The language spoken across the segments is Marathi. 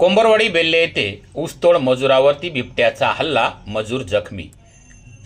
कोंबरवाडी बेल्ले येथे ऊसतोड मजुरावरती बिबट्याचा हल्ला मजूर जखमी.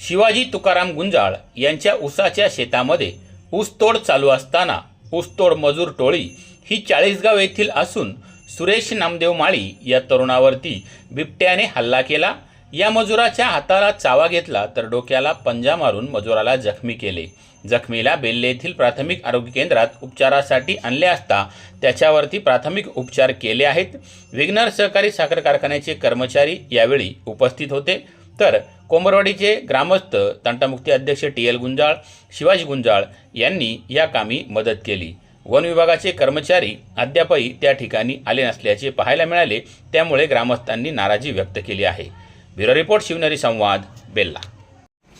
शिवाजी तुकाराम गुंजाळ यांच्या ऊसाच्या शेतामध्ये ऊसतोड चालू असताना ऊसतोड मजूर टोळी ही चाळीसगाव येथील असून सुरेश नामदेव माळी या तरुणावरती बिबट्याने हल्ला केला. या मजुराच्या हाताला चावा घेतला तर डोक्याला पंजा मारून मजुराला जखमी केले. जखमीला बेल्ले येथील प्राथमिक आरोग्य केंद्रात उपचारासाठी आणले असता त्याच्यावरती प्राथमिक उपचार केले आहेत. विघ्नर सहकारी साखर कारखान्याचे कर्मचारी यावेळी उपस्थित होते. तर कोंबरवाडीचे ग्रामस्थ तंटामुक्ती अध्यक्ष टी एल गुंजाळ शिवाजी गुंजाळ यांनी या कामी मदत केली. वन विभागाचे कर्मचारी अद्यापही त्या ठिकाणी आले नसल्याचे पाहायला मिळाले. त्यामुळे ग्रामस्थांनी नाराजी व्यक्त केली आहे. ब्युरो रिपोर्ट शिवनेरी संवाद बेल्ला.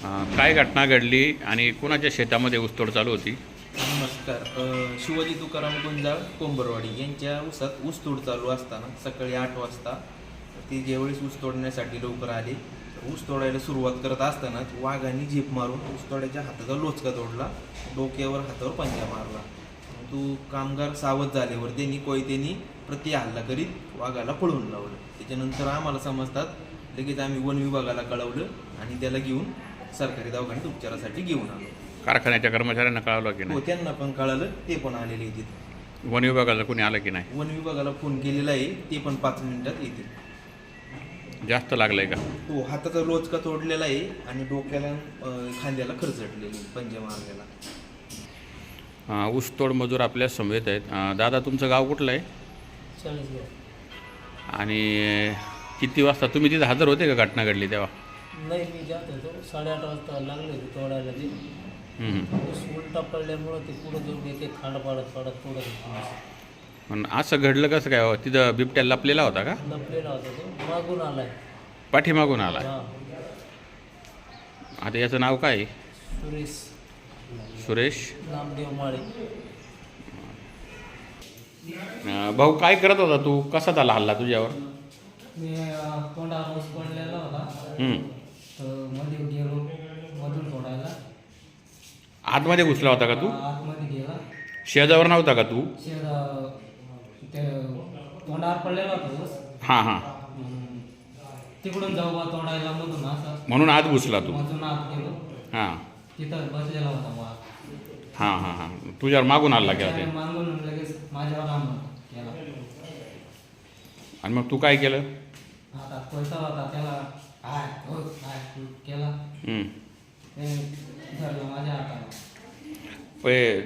काय घटना घडली आणि कोणाच्या शेतामध्ये ऊसतोड चालू होती? नमस्कार. अ, शिवाजी तुकाराम गुंजाळ कोंबरवाडी यांच्या ऊसात ऊसतोड चालू असताना सकाळी आठ वाजता ते ज्यावेळेस ऊस तोडण्यासाठी लवकर आले ऊस तोडायला सुरुवात करत असतानाच वाघाने झेप मारून ऊस तोड्याच्या हाताचा लोचका तोडला डोक्यावर हातावर पंजा मारला. तो कामगार सावध झाल्यावर त्यांनी कोयतेनी प्रति हल्ला करीत वाघाला पळवून लावलं. त्याच्यानंतर आम्हाला समजतात लगेच आम्ही वन विभागाला कळवलं आणि त्याला घेऊन सरकारी दवाखान्यात उपचारासाठी घेऊन आलो. कारखान्याच्या कर्मचाऱ्यांना कळवलं की हो नाही त्यांना पण कळालं ते पण आलेले तिथे वन विभागाला कोणी आलं की नाही? वन विभागाला फोन केलेला आहे ते पण पाच मिनिटात येतील. जास्त लागलंय का? हो हाताचा रोचका तोडलेला आहे आणि डोक्याला अं, खांद्याला खरचटलेली पंजे मारलेला. अं, ऊसतोड मजूर आपल्या समवेत आहेत. अं, दादा तुमचं गाव कुठलं आहे? आणि किती वाजता? तुम्ही तिथे हजर होते का घटना घडली तेव्हा? नाही मी जात होतो. साडेआठ वाजता लागले होते तोडायला ते. हम्म. ऊस उलटा पडल्यामुळं ते पुढं जाऊन येते खांड पाडत पाडत तोडत होतो. पण असं घडलं कसं काय? हो? तिथं बिबट्या लपलेला होता का? लपलेला होता तो. मागून आलाय. पाठीमागून आला हा. आता याचं नाव काय? आहे? सुरेश. सुरेश? नामदेव माळे. अं, भाऊ काय करत होता तू? कसा झाला हल्ला तुझ्यावर? मी अं, ऊस पडलेला होता. हम्म. तर मध्ये गेलो मधून आतमध्ये घुसला होता का तू? आतमध्ये गेला. शेजावर नव्हता का तू? शेर ते तोंडावर पडलेला होता ऊस हां हां. हम्म. तिकडून जाऊ बा तोडायला मधून असं. म्हणून आत घुसला तू. मधून आत गेलो. हां. तिथं बसलेला होता वाघ हां हां हां. तुझ्यावर मागून हल्ला केला ते? त्याने मागून लगेच माझ्यावर आणलं केला. आणि मग तू काय केलं? आता पैसा होता त्याला हाय हो हाय केला? हम्म. त्याने धरलं माझ्या हाताला. पै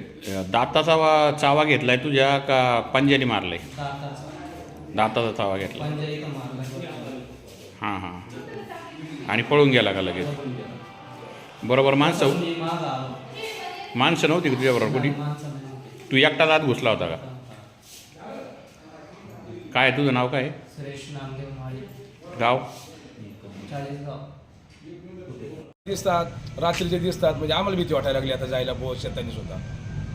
दाताचा वा चावा घेतलाय तुझ्या का पंजाने मारलाय? दाताचा. दाताचा चावा घेतला पंजा इथं मारला हां हां. आणि पळून गेला का लगेच? बरोबर माणसं मी माझा आलो. माणसं नव्हती का तुझ्याबरोबर कुठे? माणसं नव्हते. तू एकटाच आत घुसला होता का? काय तुझं नाव काय सुरेश नामदेव माळी. गाव? दिसतात रात्रीचे दिसतात म्हणजे आम्हाला भीती वाटायला लागली आता जायला बोस शेतानी सुद्धा.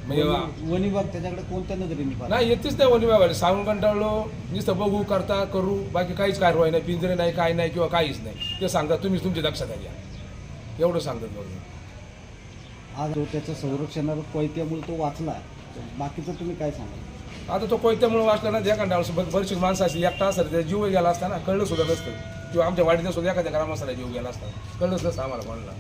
म्हणजे वा- वन विभाग त्याच्याकडे कोणत्या नजरेने पाहतो? नाही येतेच नाही बाबा. सांगून कंटाळलो नुसतं बघू करता करू बाकी काहीच कारवाई नाही. पिंजरे नाही काय नाही किंवा काहीच नाही. ते सांगतात तुम्हीच तुमची दक्षता घ्या. एवढं सांगतात बघ आज त्याच्या संरक्षणाला कोयत्यामुळे तो वाचला. बाकीचं तुम्ही काय सांगाल? आता तो कोयत्यामुळे वाचला ना त्या कंटाळून बरीचशी माणसं असली एकटा असतात त्या जीव गेला असता ना कळलं सुद्धा नसतं. किंवा आमच्या वाडीत सुद्धा एखाद्या ग्रामस्थाला जीव गेला असता कळलंच नसतं आम्हाला म्हणला